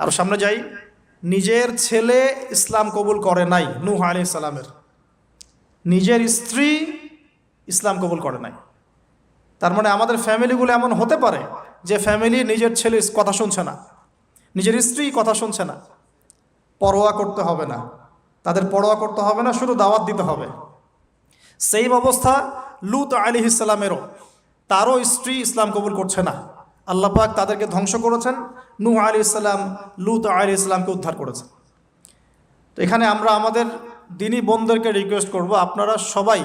আর সামনে যাই। নিজের ছেলে ইসলাম কবুল করে নাই, নূহ আলি সালামের। নিজের স্ত্রী ইসলাম কবুল করে নাই। তার মানে আমাদের ফ্যামিলিগুলো এমন হতে পারে যে ফ্যামিলি নিজের ছেলে কথা শুনছে না। নিজের স্ত্রী কথা শুনছে না। পরোয়া করতে হবে না। তাদের পরোয়া করতে হবে না, শুধু দাওয়াত দিতে হবে। সেই অবস্থা লুত আলী ইসলামেরও তারও স্ত্রী ইসলাম কবুল করছে না। আল্লাহ পাক তাদেরকে ধ্বংস করেছেন। নূহ আলী ইসলাম লুত আলী ইসলামকে উদ্ধার করেছেন। তো এখানে আমরা আমাদের দিনী বোনদেরকে রিকোয়েস্ট করব, আপনারা সবাই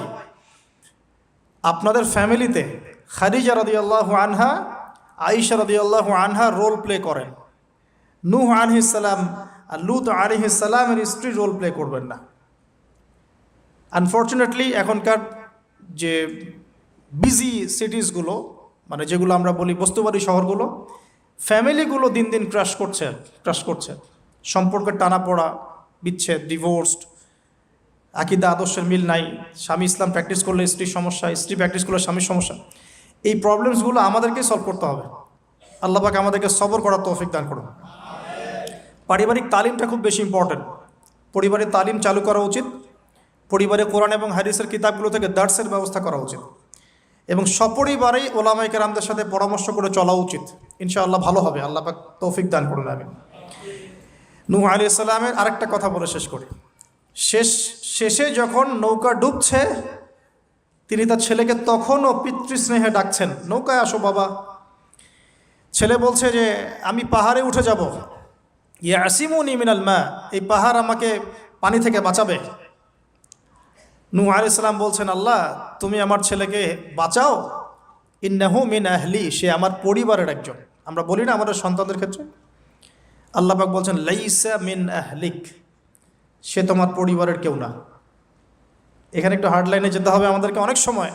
আপনাদের ফ্যামিলিতে খাদিজা রদিয়াল্লাহু আনহা আইসা রদিয়াল্লাহু আনহা রোল প্লে করেন। নূহ আলহিসাল্লাম আর লুত আলহিসাল্লামের স্ত্রী রোল প্লে করবেন না। আনফর্চুনেটলি এখনকার যে বিজি সিটিসগুলো মানে যেগুলো আমরা বলি বস্তুবাদী শহরগুলো, ফ্যামিলিগুলো দিন দিন ক্রাশ করছে ক্রাশ করছে। সম্পর্কের টানা পড়া, বিচ্ছেদ ডিভোর্সড আকিদা, আদর্শের মিল নাই, স্বামী ইসলাম প্র্যাকটিস করলে স্ত্রীর সমস্যা, স্ত্রী প্র্যাকটিস করলে স্বামীর সমস্যা। এই প্রবলেমসগুলো আমাদেরকেই সলভ করতে হবে। আল্লাপাক আমাদেরকে সবর করার তৌফিক দান করুন। পারিবারিক তালিমটা খুব বেশি ইম্পর্টেন্ট পরিবারের তালিম চালু করা উচিত। পরিবারে কোরআন এবং হাদিসের কিতাবগুলো থেকে দার্সের ব্যবস্থা করা উচিত। এবং সপরিবারেই ওলামাই কেরামদের সাথে পরামর্শ করে চলা উচিত। ইনশাআল্লাহ ভালো হবে। আল্লাহ পাক তৌফিক দান করে আমি নূহ আলী ইসলামের আরেকটা কথা বলে শেষ করি। শেষ, শেষে যখন নৌকা ডুবছে, তিনি তার ছেলেকে তখনও পিতৃস্নেহে ডাকছেন, নৌকায় আসো বাবা। ছেলে বলছে যে, আমি পাহাড়ে উঠে যাব। ইয়াসিমুনি মিনাল মা, এই পাহাড় আমাকে পানি থেকে বাঁচাবে। নূহ আলি ইসলাম বলছেন, আল্লাহ, তুমি আমার ছেলেকে বাঁচাও। ইন্নাহু মিন আহলি, সে আমার পরিবারের একজন। আমরা বলি না আমাদের সন্তানদের ক্ষেত্রে? আল্লাহ পাক বলছেন, লাইসা মিন আহলিক, সে তোমার পরিবারের কেউ না। এখানে একটু হার্ড লাইনে যেতে হবে আমাদেরকে অনেক সময়।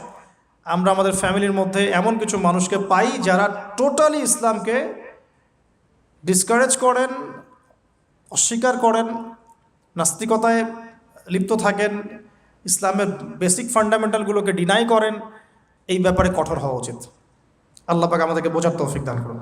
আমরা আমাদের ফ্যামিলির মধ্যে এমন কিছু মানুষকে পাই যারা টোটালি ইসলামকে ডিসকারেজ করেন, অস্বীকার করেন, নাস্তিকতায় লিপ্ত থাকেন ইসলামের বেসিক ফান্ডামেন্টালগুলোকে ডিনাই করেন, এই ব্যাপারে কঠোর হওয়া উচিত। আল্লাহ পাক আমাদেরকে বোঝার তৌফিক দান করুন।